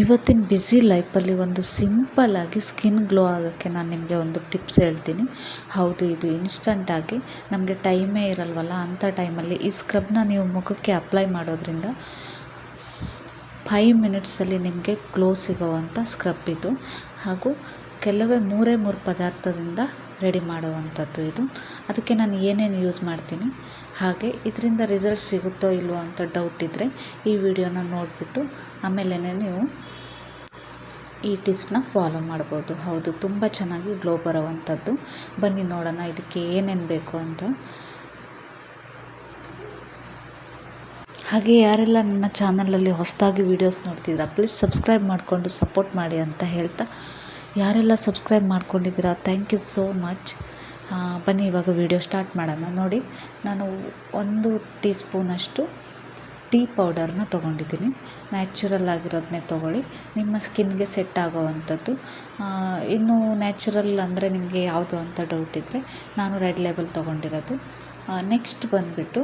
ಇವತ್ತಿನ ಬ್ಯುಸಿ ಲೈಫಲ್ಲಿ ಒಂದು ಸಿಂಪಲ್ಲಾಗಿ ಸ್ಕಿನ್ ಗ್ಲೋ ಆಗೋಕ್ಕೆ ನಾನು ನಿಮಗೆ ಒಂದು ಟಿಪ್ಸ್ ಹೇಳ್ತೀನಿ. ಹೌದು, ಇದು ಇನ್ಸ್ಟಂಟಾಗಿ ನಮಗೆ ಟೈಮೇ ಇರಲ್ವಲ್ಲ ಅಂಥ ಟೈಮಲ್ಲಿ ಈ ಸ್ಕ್ರಬ್ನ ನೀವು ಮುಖಕ್ಕೆ ಅಪ್ಲೈ ಮಾಡೋದ್ರಿಂದ ಫೈವ್ ಮಿನಿಟ್ಸಲ್ಲಿ ನಿಮಗೆ ಗ್ಲೋ ಸಿಗೋವಂಥ ಸ್ಕ್ರಬ್ ಇದು. ಹಾಗೂ ಕೆಲವೇ ಮೂರೇ ಮೂರು ಪದಾರ್ಥದಿಂದ ರೆಡಿ ಮಾಡುವಂಥದ್ದು ಇದು. ಅದಕ್ಕೆ ನಾನು ಏನೇನು ಯೂಸ್ ಮಾಡ್ತೀನಿ? ಹಾಗೆ ಇದರಿಂದ ರಿಸಲ್ಟ್ ಸಿಗುತ್ತೋ ಇಲ್ವೋ ಅಂತ ಡೌಟ್ ಇದ್ದರೆ ಈ ವಿಡಿಯೋನ ನೋಡಿಬಿಟ್ಟು ಆಮೇಲೆ ನೀವು ಈ ಟಿಪ್ಸ್ನ ಫಾಲೋ ಮಾಡ್ಬೋದು. ಹೌದು, ತುಂಬ ಚೆನ್ನಾಗಿ ಗ್ಲೋ ಬರೋವಂಥದ್ದು. ಬನ್ನಿ ನೋಡೋಣ ಇದಕ್ಕೆ ಏನೇನು ಬೇಕು ಅಂತ. ಹಾಗೆ ಯಾರೆಲ್ಲ ನನ್ನ ಚಾನಲಲ್ಲಿ ಹೊಸದಾಗಿ ವೀಡಿಯೋಸ್ ನೋಡ್ತಿದ್ದೀರಾ ಪ್ಲೀಸ್ ಸಬ್ಸ್ಕ್ರೈಬ್ ಮಾಡಿಕೊಂಡು ಸಪೋರ್ಟ್ ಮಾಡಿ ಅಂತ ಹೇಳ್ತಾ ಯಾರೆಲ್ಲ ಸಬ್ಸ್ಕ್ರೈಬ್ ಮಾಡ್ಕೊಂಡಿದ್ದೀರಾ? ಥ್ಯಾಂಕ್ ಯು ಸೋ ಮಚ್ ಬನ್ನಿ, ಇವಾಗ ವಿಡಿಯೋ ಸ್ಟಾರ್ಟ್ ಮಾಡೋಣ. ನೋಡಿ, ನಾನು ಒಂದು ಟೀ ಸ್ಪೂನಷ್ಟು ಟೀ ಪೌಡರ್ನ ತೊಗೊಂಡಿದ್ದೀನಿ. ನ್ಯಾಚುರಲ್ ಆಗಿರೋದನ್ನೇ ತೊಗೊಳ್ಳಿ. ನಿಮ್ಮ ಸ್ಕಿನ್ಗೆ ಸೆಟ್ ಆಗೋವಂಥದ್ದು ಇನ್ನು ನ್ಯಾಚುರಲ್ ಅಂದರೆ ನಿಮಗೆ ಯಾವುದು ಅಂತ ಡೌಟ್ ಇದ್ದರೆ ನಾನು ರೆಡ್ ಲೇಬಲ್ ತೊಗೊಂಡಿರೋದು. ನೆಕ್ಸ್ಟ್ ಬಂದುಬಿಟ್ಟು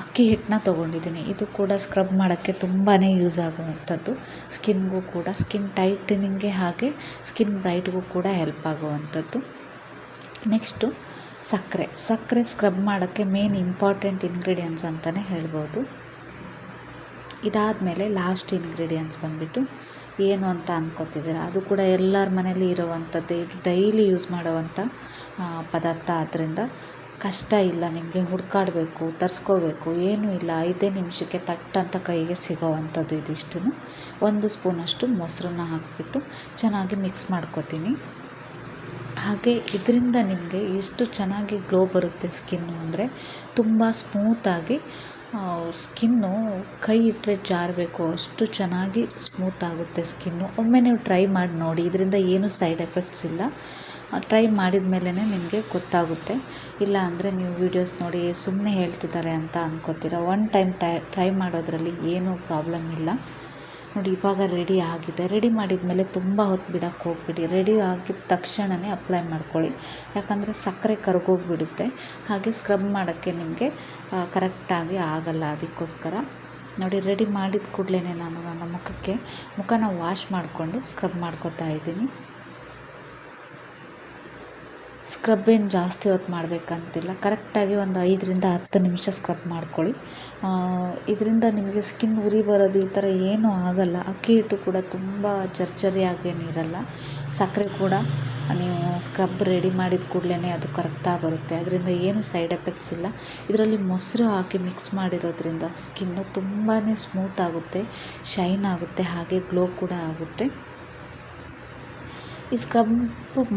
ಅಕ್ಕಿ ಹಿಟ್ಟನ್ನ ತೊಗೊಂಡಿದ್ದೀನಿ. ಇದು ಕೂಡ ಸ್ಕ್ರಬ್ ಮಾಡೋಕ್ಕೆ ತುಂಬಾ ಯೂಸ್ ಆಗುವಂಥದ್ದು. ಸ್ಕಿನ್ಗೂ ಕೂಡ ಸ್ಕಿನ್ ಟೈಟನಿಂಗ್ಗೆ ಹಾಗೆ ಸ್ಕಿನ್ ಬ್ರೈಟ್ಗೂ ಕೂಡ ಹೆಲ್ಪ್ ಆಗುವಂಥದ್ದು. ನೆಕ್ಸ್ಟು ಸಕ್ಕರೆ. ಸಕ್ಕರೆ ಸ್ಕ್ರಬ್ ಮಾಡೋಕ್ಕೆ ಮೇನ್ ಇಂಪಾರ್ಟೆಂಟ್ ಇಂಗ್ರೀಡಿಯೆಂಟ್ಸ್ ಅಂತಲೇ ಹೇಳ್ಬೋದು. ಇದಾದಮೇಲೆ ಲಾಸ್ಟ್ ಇಂಗ್ರೀಡಿಯೆಂಟ್ಸ್ ಬಂದುಬಿಟ್ಟು ಏನು ಅಂತ ಅಂದ್ಕೋತಿದ್ದೀರಾ ಅದು ಕೂಡ ಎಲ್ಲರ ಮನೇಲಿ ಇರೋವಂಥದ್ದು ಡೈಲಿ ಯೂಸ್ ಮಾಡುವಂಥ ಪದಾರ್ಥ ಆದ್ದರಿಂದ ಕಷ್ಟ ಇಲ್ಲ, ನಿಮಗೆ ಹುಡುಕಾಡಬೇಕು, ತರಿಸ್ಕೋಬೇಕು, ಏನೂ ಇಲ್ಲ. ಐದೇ ನಿಮಿಷಕ್ಕೆ ತಟ್ಟಂತ ಕೈಗೆ ಸಿಗೋವಂಥದ್ದು ಇದಿಷ್ಟು. ಒಂದು ಸ್ಪೂನಷ್ಟು ಮೊಸರನ್ನ ಹಾಕಿಬಿಟ್ಟು ಚೆನ್ನಾಗಿ ಮಿಕ್ಸ್ ಮಾಡ್ಕೋತೀನಿ. ಹಾಗೆ ಇದರಿಂದ ನಿಮಗೆ ಎಷ್ಟು ಚೆನ್ನಾಗಿ ಗ್ಲೋ ಬರುತ್ತೆ ಸ್ಕಿನ್ನು ಅಂದರೆ ತುಂಬ ಸ್ಮೂತಾಗಿ ಸ್ಕಿನ್ನು ಕೈ ಇಟ್ಟರೆ ಜಾರಬೇಕು. ಅಷ್ಟು ಚೆನ್ನಾಗಿ ಸ್ಮೂತ್ ಆಗುತ್ತೆ ಸ್ಕಿನ್ನು. ಒಮ್ಮೆ ನೀವು ಟ್ರೈ ಮಾಡಿ ನೋಡಿ. ಇದರಿಂದ ಏನೂ ಸೈಡ್ ಎಫೆಕ್ಟ್ಸ್ ಇಲ್ಲ. ಟ್ರೈ ಮಾಡಿದ ಮೇಲೇ ನಿಮಗೆ ಗೊತ್ತಾಗುತ್ತೆ. ಇಲ್ಲ ಅಂದರೆ ನೀವು ವೀಡಿಯೋಸ್ ನೋಡಿ ಸುಮ್ಮನೆ ಹೇಳ್ತಿದ್ದಾರೆ ಅಂತ ಅನ್ಕೋತೀರ. ಒನ್ ಟೈಮ್ ಟ್ರೈ ಮಾಡೋದ್ರಲ್ಲಿ ಏನೂ ಪ್ರಾಬ್ಲಮ್ ಇಲ್ಲ. ನೋಡಿ, ಇವಾಗ ರೆಡಿ ಆಗಿದೆ. ರೆಡಿ ಮಾಡಿದ ಮೇಲೆ ತುಂಬ ಹೊತ್ತು ಬಿಡೋಕ್ಕೆ ಹೋಗ್ಬಿಡಿ. ರೆಡಿ ಆಗಿದ ತಕ್ಷಣವೇ ಅಪ್ಲೈ ಮಾಡ್ಕೊಳ್ಳಿ. ಯಾಕಂದರೆ ಸಕ್ಕರೆ ಕರಗೋಗ್ಬಿಡುತ್ತೆ. ಹಾಗೆ ಸ್ಕ್ರಬ್ ಮಾಡೋಕ್ಕೆ ನಿಮಗೆ ಕರೆಕ್ಟಾಗಿ ಆಗಲ್ಲ ಅದಕ್ಕೋಸ್ಕರ. ನೋಡಿ ರೆಡಿ ಮಾಡಿದ ಕೂಡಲೇ ನಾನು ನನ್ನ ಮುಖಕ್ಕೆ. ಮುಖನ ವಾಶ್ ಮಾಡಿಕೊಂಡು ಸ್ಕ್ರಬ್ ಮಾಡ್ಕೋತಾ ಇದ್ದೀನಿ. ಸ್ಕ್ರಬ್ ಏನು ಜಾಸ್ತಿ ಹೊತ್ತು ಮಾಡಬೇಕಂತಿಲ್ಲ. ಕರೆಕ್ಟಾಗಿ ಒಂದು ಐದರಿಂದ ಹತ್ತು ನಿಮಿಷ ಸ್ಕ್ರಬ್ ಮಾಡ್ಕೊಳ್ಳಿ. ಇದರಿಂದ ನಿಮಗೆ ಸ್ಕಿನ್ ಉರಿ ಬರೋದು ಈ ಥರ ಏನೂ ಆಗಲ್ಲ. ಅಕ್ಕಿ ಹಿಟ್ಟು ಕೂಡ ತುಂಬ ಜರ್ಜರಿಯಾಗೇನಿರಲ್ಲ ಸಕ್ಕರೆ ಕೂಡ ನೀವು ಸ್ಕ್ರಬ್ ರೆಡಿ ಮಾಡಿದ ಕೂಡಲೇ ಅದು ಕರೆಕ್ಟಾಗಿ ಬರುತ್ತೆ. ಅದರಿಂದ ಏನು ಸೈಡ್ ಎಫೆಕ್ಟ್ಸ್ ಇಲ್ಲ. ಇದರಲ್ಲಿ ಮೊಸರು ಹಾಕಿ ಮಿಕ್ಸ್ ಮಾಡಿರೋದ್ರಿಂದ ಸ್ಕಿನ್ನು ತುಂಬಾ ಸ್ಮೂತ್ ಆಗುತ್ತೆ ಶೈನ್ ಆಗುತ್ತೆ, ಹಾಗೆ ಗ್ಲೋ ಕೂಡ ಆಗುತ್ತೆ. ಈ ಸ್ಕ್ರಬ್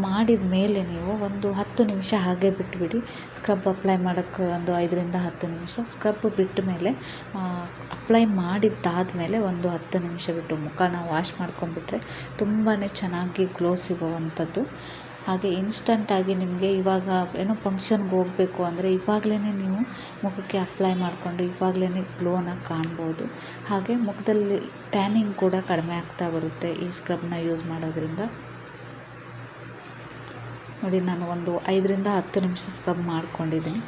ಮಾಡಿದ ಮೇಲೆ ನೀವು ಒಂದು ಹತ್ತು ನಿಮಿಷ ಹಾಗೆ ಬಿಟ್ಬಿಡಿ. ಸ್ಕ್ರಬ್ ಅಪ್ಲೈ ಮಾಡೋಕ್ಕೆ ಒಂದು ಐದರಿಂದ ಹತ್ತು ನಿಮಿಷ. ಸ್ಕ್ರಬ್ ಬಿಟ್ಟ ಮೇಲೆ ಅಪ್ಲೈ ಮಾಡಿದ್ದಾದಮೇಲೆ ಒಂದು ಹತ್ತು ನಿಮಿಷ ಬಿಟ್ಟು ಮುಖನ ವಾಶ್ ಮಾಡ್ಕೊಂಡ್ಬಿಟ್ರೆ ತುಂಬಾ ಚೆನ್ನಾಗಿ ಗ್ಲೋ ಸಿಗುವಂಥದ್ದು. ಹಾಗೆ ಇನ್ಸ್ಟಂಟಾಗಿ ನಿಮಗೆ ಇವಾಗ ಏನೋ ಫಂಕ್ಷನ್ಗೆ ಹೋಗಬೇಕು ಅಂದರೆ ಇವಾಗಲೇ ನೀವು ಮುಖಕ್ಕೆ ಅಪ್ಲೈ ಮಾಡಿಕೊಂಡು ಇವಾಗಲೇ ಗ್ಲೋನ ಕಾಣ್ಬೋದು. ಹಾಗೆ ಮುಖದಲ್ಲಿ ಟ್ಯಾನಿಂಗ್ ಕೂಡ ಕಡಿಮೆ ಆಗ್ತಾ ಬರುತ್ತೆ ಈ ಸ್ಕ್ರಬ್ನ ಯೂಸ್ ಮಾಡೋದ್ರಿಂದ. ನೋಡಿ ನಾನು ಒಂದು ಐದರಿಂದ ಹತ್ತು ನಿಮಿಷ ಸ್ಕ್ರಬ್ ಮಾಡ್ಕೊಂಡಿದ್ದೀನಿ.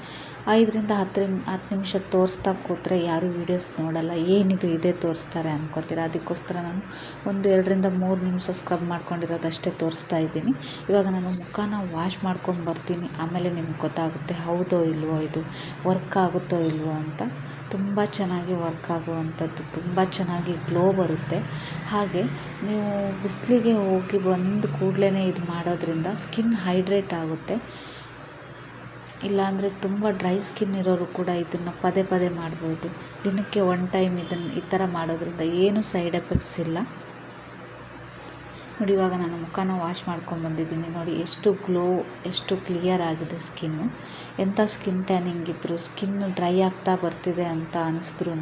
ಐದರಿಂದ ಹತ್ತು ಹತ್ತು ನಿಮಿಷ ತೋರಿಸ್ತಾ ಕೂತ್ರೆ ಯಾರೂ ವೀಡಿಯೋಸ್ ನೋಡಲ್ಲ. ಏನಿದು ಇದೇ ತೋರಿಸ್ತಾರೆ ಅನ್ಕೋತೀರ? ಅದಕ್ಕೋಸ್ಕರ ನಾನು ಒಂದು ಎರಡರಿಂದ ಮೂರು ನಿಮಿಷ ಸ್ಕ್ರಬ್ ಮಾಡ್ಕೊಂಡಿರೋದಷ್ಟೇ ತೋರಿಸ್ತಾ ಇದ್ದೀನಿ. ಇವಾಗ ನಾನು ಮುಖನ ವಾಶ್ ಮಾಡ್ಕೊಂಡು ಬರ್ತೀನಿ. ಆಮೇಲೆ ನಿಮ್ಗೆ ಗೊತ್ತಾಗುತ್ತೆ, ಹೌದೋ ಇಲ್ವೋ ಇದು ವರ್ಕ್ ಆಗುತ್ತೋ ಇಲ್ವೋ ಅಂತ. ತುಂಬ ಚೆನ್ನಾಗಿ ವರ್ಕ್ ಆಗುವಂಥದ್ದು, ತುಂಬ ಚೆನ್ನಾಗಿ ಗ್ಲೋ ಬರುತ್ತೆ. ಹಾಗೆ ನೀವು ಬಿಸಿಲಿಗೆ ಹೋಗಿ ಬಂದು ಕೂಡಲೇ ಇದು ಮಾಡೋದ್ರಿಂದ ಸ್ಕಿನ್ ಹೈಡ್ರೇಟ್ ಆಗುತ್ತೆ. ಇಲ್ಲಾಂದರೆ ತುಂಬ ಡ್ರೈ ಸ್ಕಿನ್ ಇರೋರು ಕೂಡ ಇದನ್ನು ಪದೇ ಪದೇ ಮಾಡ್ಬೋದು. ದಿನಕ್ಕೆ ಒನ್ ಟೈಮ್ ಇದನ್ನು ಈ ಥರ ಮಾಡೋದ್ರಿಂದ ಏನು ಸೈಡ್ ಎಫೆಕ್ಟ್ಸ್ ಇಲ್ಲ. ನೋಡಿ ಇವಾಗ ನಾನು ಮುಖನ ವಾಶ್ ಮಾಡ್ಕೊಂಡು ಬಂದಿದ್ದೀನಿ. ನೋಡಿ ಎಷ್ಟು ಗ್ಲೋ ಎಷ್ಟು ಕ್ಲಿಯರ್ ಆಗಿದೆ ಸ್ಕಿನ್ನು ಎಂಥ ಸ್ಕಿನ್ ಟ್ಯಾನಿಂಗ್ ಇದ್ದರೂ ಸ್ಕಿನ್ನು ಡ್ರೈ ಆಗ್ತಾ ಬರ್ತಿದೆ ಅಂತ ಅನ್ನಿಸಿದ್ರೂ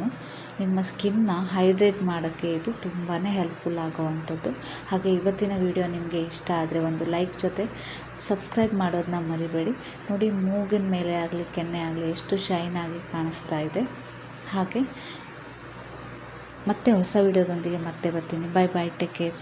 ನಿಮ್ಮ ಸ್ಕಿನ್ನ ಹೈಡ್ರೇಟ್ ಮಾಡೋಕ್ಕೆ ಇದು ತುಂಬಾ ಹೆಲ್ಪ್ಫುಲ್ ಆಗೋವಂಥದ್ದು. ಹಾಗೆ ಇವತ್ತಿನ ವಿಡಿಯೋ ನಿಮಗೆ ಇಷ್ಟ ಆದರೆ ಒಂದು ಲೈಕ್ ಜೊತೆ ಸಬ್ಸ್ಕ್ರೈಬ್ ಮಾಡೋದನ್ನ ಮರಿಬೇಡಿ. ನೋಡಿ, ಮೂಗಿನ ಮೇಲೆ ಆಗಲಿ, ಕೆನ್ನೆ ಆಗಲಿ ಎಷ್ಟು ಶೈನ್ ಆಗಿ ಕಾಣಿಸ್ತಾ ಇದೆ. ಹಾಗೆ ಮತ್ತೆ ಹೊಸ ವಿಡಿಯೋದೊಂದಿಗೆ ಮತ್ತೆ ಬರ್ತೀನಿ. ಬಾಯ್ ಬಾಯ್ ಟೇಕ್ ಕೇರ್